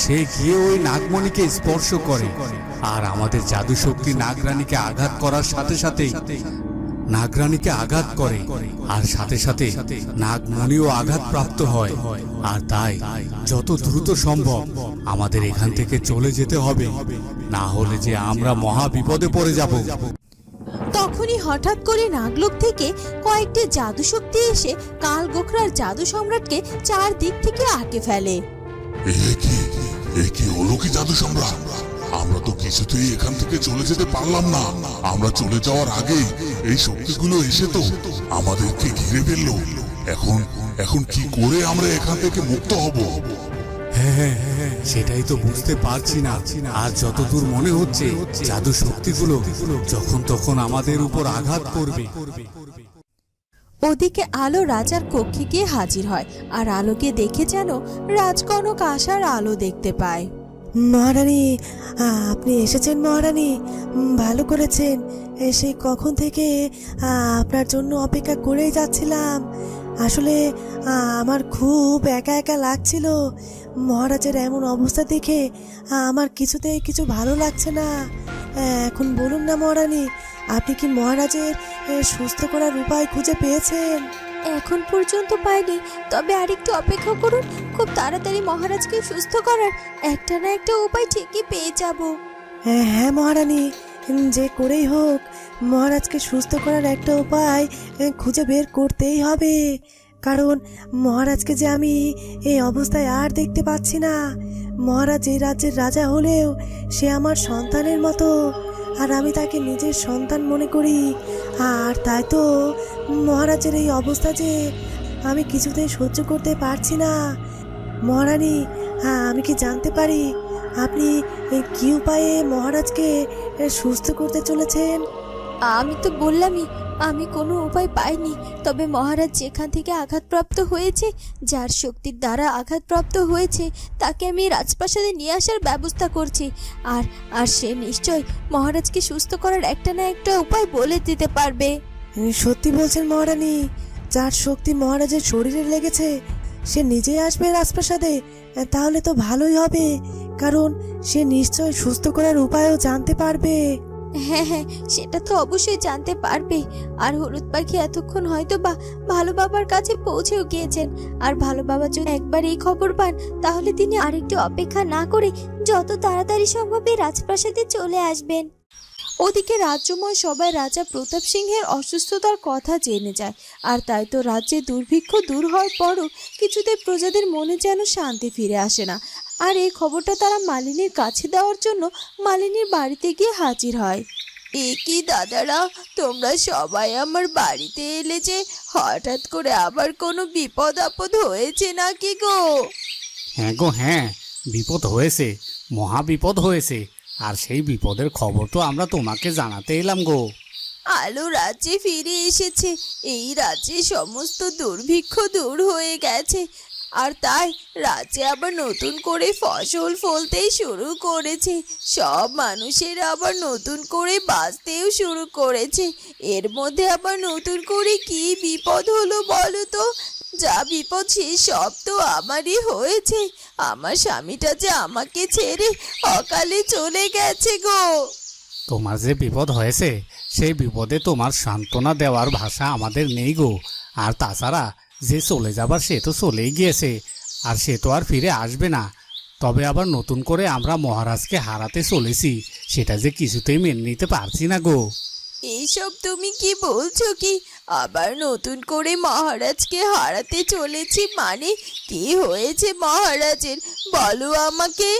সে গিয়ে ওই নাগমণিকে স্পর্শ করে। আর আমাদের জাদু শক্তি নাগরানীকে আঘাত করার সাথে সাথে নাগরানীকে আঘাত করে। আর সাথে সাথে নাগমণিও আঘাত প্রাপ্ত হয়। আর তাই যত দ্রুত সম্ভব আমাদের এখান থেকে চলে যেতে হবে। না হলে যে আমরা মহা বিপদে পড়ে যাব। তখনই হঠাৎ করে নাগলোক থেকে কয়েকটি জাদু শক্তি এসে কাল গোখরার জাদু সম্রাটকে চারদিক থেকে আটকে ফেলে। এ হলো কি জাদু সম্রাট আমরা তো কিছুতেই এখান থেকে চলে যেতে পারলাম না। আমরা চলে যাওয়ার এই শক্তিগুলো এসে তো আমাদেরকে ঘিরে ফেলল। এখন এখন কি করে আমরা এখান থেকে মুক্ত হব? হ্যাঁ, সেটাই তো বুঝতে পারছি না। আর যতদূর মনে হচ্ছে জাদু শক্তিগুলো যখন তখন আমাদের উপর আঘাত করবে। ওদিকে আলো রাজার কক্ষে গিয়ে হাজির হয়, আর আলোকে দেখে যেন রাজকনক আসার আলো দেখতে পায়। মহারানী আপনি এসেছেন মহারানী ভালো করেছেন। এসে কখন থেকে আপনার জন্য অপেক্ষা করেই যাচ্ছিলাম। আসলে আমার খুব একা একা লাগছিল। মহারাজের এমন অবস্থা দেখে আমার কিছুতেই কিছু ভালো লাগছে না। এখন বলুন না মহারানী, আপনি কি মহারাজের সুস্থ করার উপায় খুঁজে পেয়েছেন। এখন পর্যন্ত পাইনি। তবে আরেকটু অপেক্ষা করুন। খুব তাড়াতাড়ি মহারাজকে সুস্থ করার একটা না একটা উপায় ঠিকই পেয়ে যাব। হ্যাঁ হ্যাঁ মহারানী যে করেই হোক মহারাজকে সুস্থ করার একটা উপায় খুঁজে বের করতেই হবে। কারণ মহারাজকে যে আমি এই অবস্থায় আর দেখতে পাচ্ছি না। মহারাজ এই রাজ্যের রাজা হলেও সে আমার সন্তানের মতো। আর আমি তাকে নিজের সন্তান মনে করি। আর তাই তো মহারাজের এই অবস্থা যে আমি কিছুতেই সহ্য করতে পারছি না। মহারানী হ্যাঁ আমি কি জানতে পারি আপনি কী উপায়ে মহারাজকে সুস্থ করতে চলেছেন? আমি তো বললামই আমি কোনো উপায় পাইনি, তবে মহারাজ যেখান থেকে আঘাতপ্রাপ্ত হয়েছে, যার শক্তির দ্বারা আঘাতপ্রাপ্ত হয়েছে, তাকে আমি রাজপ্রাসাদে নিয়ে আসার ব্যবস্থা করছি। আর আর সে নিশ্চয় মহারাজকে সুস্থ করার একটা না একটা উপায় বলে দিতে পারবে। সত্যি বলছেন মহারানী, যার শক্তি মহারাজের শরীরে লেগেছে, সে নিজেই আসবে রাজপ্রাসাদে তাহলে তো ভালোই হবে, কারণ সে নিশ্চয় সুস্থ করার উপায়ও জানতে পারবে। হ্যাঁ হ্যাঁ সেটা তো অবশ্যই জানতে পারবে। আর হলুদ পাখি এতক্ষণ হয়তো বা ভালো বাবার কাছে পৌঁছেও গিয়েছেন। আর ভালো বাবা যদি একবার এই খবর পান, তাহলে তিনি আরেকটু অপেক্ষা না করে যত তাড়াতাড়ি সম্ভব এই রাজপ্রাসাদে চলে আসবেন। ওদিকে রাজ্যময় সবাই রাজা প্রতাপ সিংহের অসুস্থতার কথা জেনে যায়। আর তাই তো রাজ্যে দুর্ভিক্ষ দূর হওয়ার পরও কিছুতে প্রজাদের মনে যেন শান্তি ফিরে আসে না। আর এই খবরটা তারা মালিনীর কাছে দেওয়ার জন্য মালিনীর বাড়িতে গিয়ে হাজির হয়। এ কি দাদারা তোমরা সবাই আমার বাড়িতে এলে যে হঠাৎ করে আবার কোনো বিপদ আপদ হয়েছে নাকি গো? হ্যাঁ গো হ্যাঁ বিপদ হয়েছে মহা বিপদ হয়েছে আর সেই বিপদের খবর তো আমরা তোমাকে জানাতে এলাম গো। আলো রাজ্যে ফিরে এসেছে এই রাজ্যে সমস্ত দুর্ভিক্ষ দূর হয়ে গেছে আর তাই রাজ্যে আবার নতুন করে ফসল ফলতেই শুরু করেছে। সব মানুষের আবার নতুন করে বাঁচতেও শুরু করেছে। এর মধ্যে আবার নতুন করে কি বিপদ হলো বলো তো? যা বিপদ সে সব তো আমারই হয়েছে। আমার স্বামীটা যে আমাকে ছেড়ে অকালে চলে গেছে গো। তোমার যে বিপদ হয়েছে, সেই বিপদে তোমার সান্ত্বনা দেওয়ার ভাষা আমাদের নেই গো। আর তাছাড়া যে চলে যাবার সে তো চলেই গিয়েছে আর সে তো আর ফিরে আসবে না। তবে আবার নতুন করে আমরা মহারাজকে হারাতে চলেছি সেটা যে কিছুতেই মেনে নিতে পারছি না গো। এইসব তুমি কি বলছো কি? আবার নতুন করে মহারাজকে হারাতে চলেছি মানে? কি হয়েছে মহারাজের? বলো আমাকে।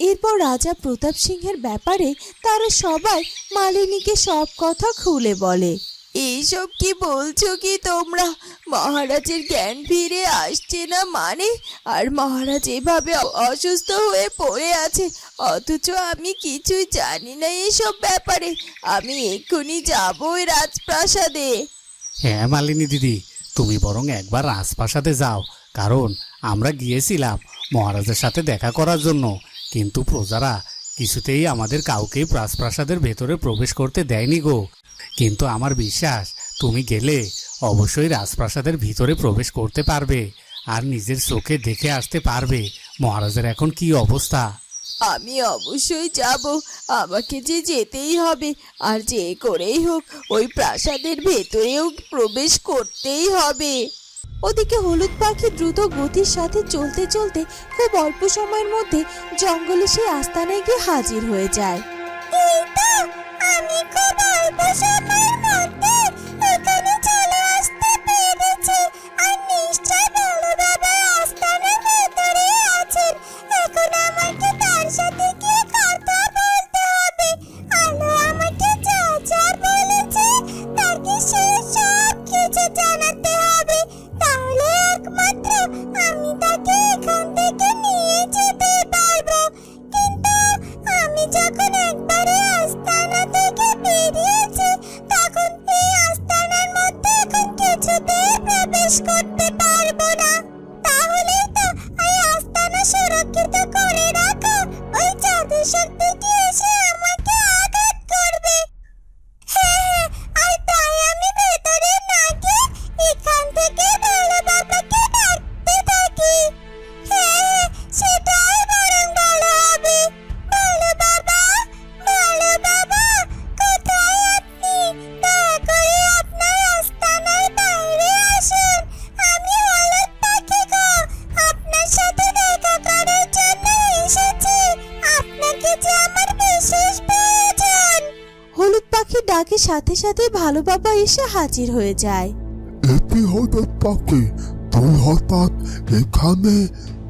এরপর রাজা প্রতাপ সিংহের ব্যাপারে তারা সবাই মালিনীকে সব কথা খুলে বলে। এইসব কি বলছো কি তোমরা? মহারাজের জ্ঞান ফিরে আসছে না মানে? আর মহারাজ এভাবে অসুস্থ হয়ে পড়ে আছে, অথচ আমি কিছুই জানি না এসব ব্যাপারে। আমি এক্ষুনি যাব ওই রাজপ্রাসাদে। হ্যাঁ মালিনী দিদি, তুমি বরং একবার রাজপ্রাসাদে যাও, কারণ আমরা গিয়েছিলাম মহারাজের সাথে দেখা করার জন্য। কিন্তু প্রজারা কিছুতেই আমাদের কাউকেই রাজপ্রাসাদের ভেতরে প্রবেশ করতে দেয়নি গো। কিন্তু আমার বিশ্বাস তুমি গেলে অবশ্যই রাজপ্রাসাদের ভিতরে প্রবেশ করতে পারবে আর নিজের চোখে দেখে আসতে পারবে মহারাজের এখন কি অবস্থা। আমি অবশ্যই যাব আমাকে যে যেতেই হবে আর যে করেই হোক ওই প্রাসাদের ভেতরেও প্রবেশ করতেই হবে। ওদিকে হলুদ পাখি দ্রুত গতির সাথে চলতে চলতে খুব অল্প সময়ের মধ্যে জঙ্গলে সেই আস্তানায় গিয়ে হাজির হয়ে যায়। আমি খুব অল্প সময়ের মধ্যে এখানে চলে সাথে সাথে ভালো বাবা এসে হাজির হয়ে যায়। এটি হতে পাখি তুই হঠাৎ এখানে?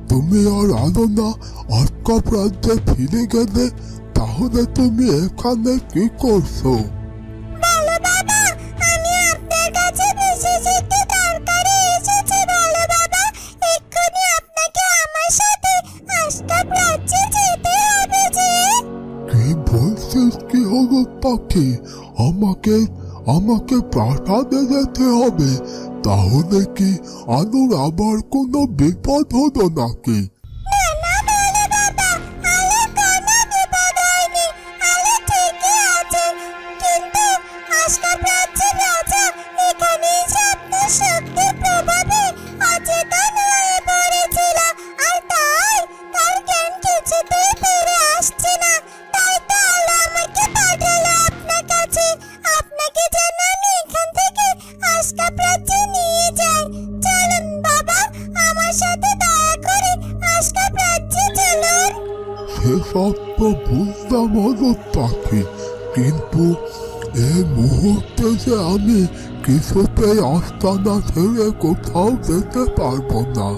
তুমি আর আলো না আটকা প্রান্তে ফিরে গেলে তাহলে তুমি এখানে কি করছ? কি বলছিস? কি হলো পাখি? আমাকে আমাকে প্রাসাদে যেতে হবে। তাহলে কি আলোর আবার কোনো বিপদ হতো নাকি? তো বুঝলাম হলো পাখি, কিন্তু এই মুহূর্তে যে আমি কিছুতেই আস্তানা ছেড়ে কোথাও যেতে পারব না,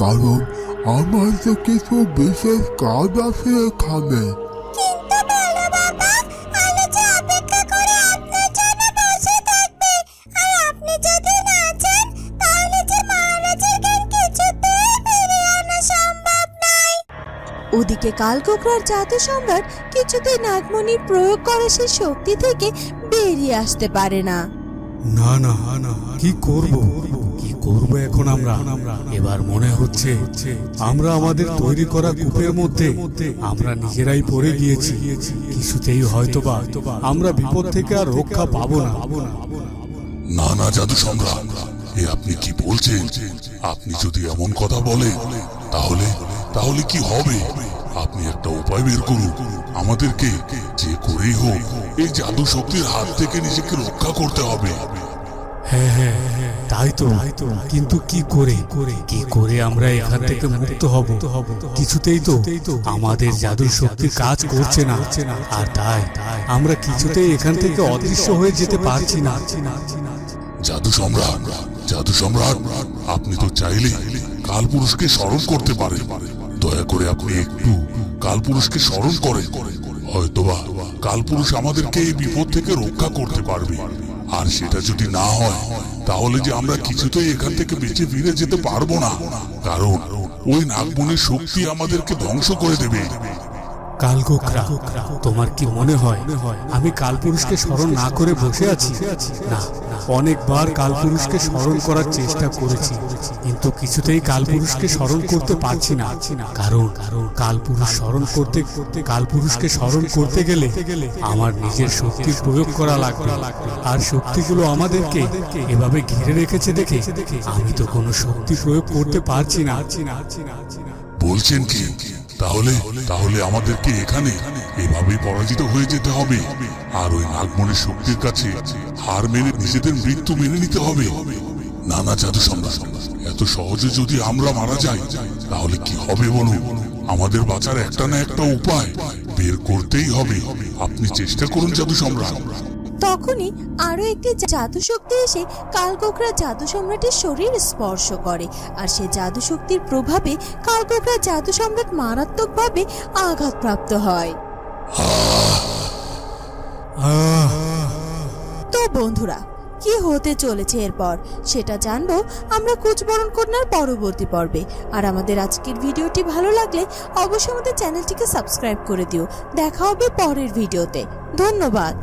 কারণ আমার যে কিছু বিশেষ কাজ আছে এখানে। ওদিকে কালকোকরার জাদু সম্রাট কিছুতেই নাগমণির প্রয়োগ করা সেই শক্তি থেকে বেরিয়ে আসতে পারে না না না না কি করব? কি করব এখন আমরা? এবার মনে হচ্ছে আমরা আমাদের তৈরি করা কূপের মধ্যে আমরা নিজেরাই পড়ে গিয়েছি। কিছুতেই হয়তোবা আমরা বিপদ থেকে আর রক্ষা পাবো না। না না জাদু সম্রাট এ আপনি কি বলছেন? আপনি যদি এমন কথা বলেন তাহলে তাহলে কি হবে? আপনি একটা উপায় বের করুন। আমাদেরকে যে করেই হোক এই জাদু শক্তির হাত থেকে নিজেকে রক্ষা করতে হবে। হ্যাঁ হ্যাঁ তাই তো। কিন্তু কি করে? কি করে আমরা এখান থেকে মুক্ত হব? কিছুতেই তো আমাদের জাদুর শক্তি কাজ করছে না। আর তাই আমরা কিছুতেই এখান থেকে অদৃশ্য হয়ে যেতে পারছি না। জাদু সম্রাট জাদু সম্রাট আপনি তো চাইলে কালপুরুষকে স্মরণ করতে পারেন। দয়া করে আপনি একটু কালপুরুষকে স্মরণ করেন। হয়তোবা কালপুরুষ আমাদেরকে এই বিপদ থেকে রক্ষা করতে পারবে। আর সেটা যদি না হয়, তাহলে যে আমরা কিছুতেই এখান থেকে বেঁচে ফিরে যেতে পারব না। কারণ ওই নাগমনের শক্তি আমাদেরকে ধ্বংস করে দেবে। কালগোখরা তোমার কি মনে হয় আমি কালপুরুষকে স্মরণ না করে বসে আছি? না, অনেকবার কালপুরুষকে স্মরণ করার চেষ্টা করেছি, কিন্তু কিছুতেই কালপুরুষকে স্মরণ করতে পারছি না। কারণ কারণ কালপুরুষ স্মরণ করতে, কালপুরুষকে স্মরণ করতে গেলে আমার নিজের শক্তির প্রয়োগ করা লাগবে। আর শক্তিগুলো আমাদেরকে এভাবে ঘিরে রেখেছে দেখে আমি তো কোনো শক্তি প্রয়োগ করতে পারছি না। বলছেন কি? তাহলে তাহলে আমাদেরকে এখানে এভাবেই পরাজিত হয়ে যেতে হবে। আর ওই নাগমণির শক্তির কাছে হার মেনে নিজেদের মৃত্যু মেনে নিতে হবে। না না জাদু সম্রাট, এত সহজে যদি আমরা মারা যাই, তাহলে কি হবে বলুন? আমাদের বাঁচার একটা না একটা উপায় বের করতেই হবে। আপনি চেষ্টা করুন জাদু সম্রাট। তখনই আরও একটি জাদু শক্তি এসে কালকোকরা জাদু সম্রাটের শরীর স্পর্শ করে, আর সে জাদু শক্তির প্রভাবে কালকোকরা জাদু সম্রাট মারাত্মকভাবে আঘাতপ্রাপ্ত হয়। তো বন্ধুরা, কি হতে চলেছে এরপর? সেটা জানব আমরা কুচবরণ কন্যার পরবর্তী পর্বে। আর আমাদের আজকের ভিডিওটি ভালো লাগলে অবশ্যই আমাদের চ্যানেলটিকে সাবস্ক্রাইব করে দিও। দেখা হবে পরের ভিডিওতে। ধন্যবাদ।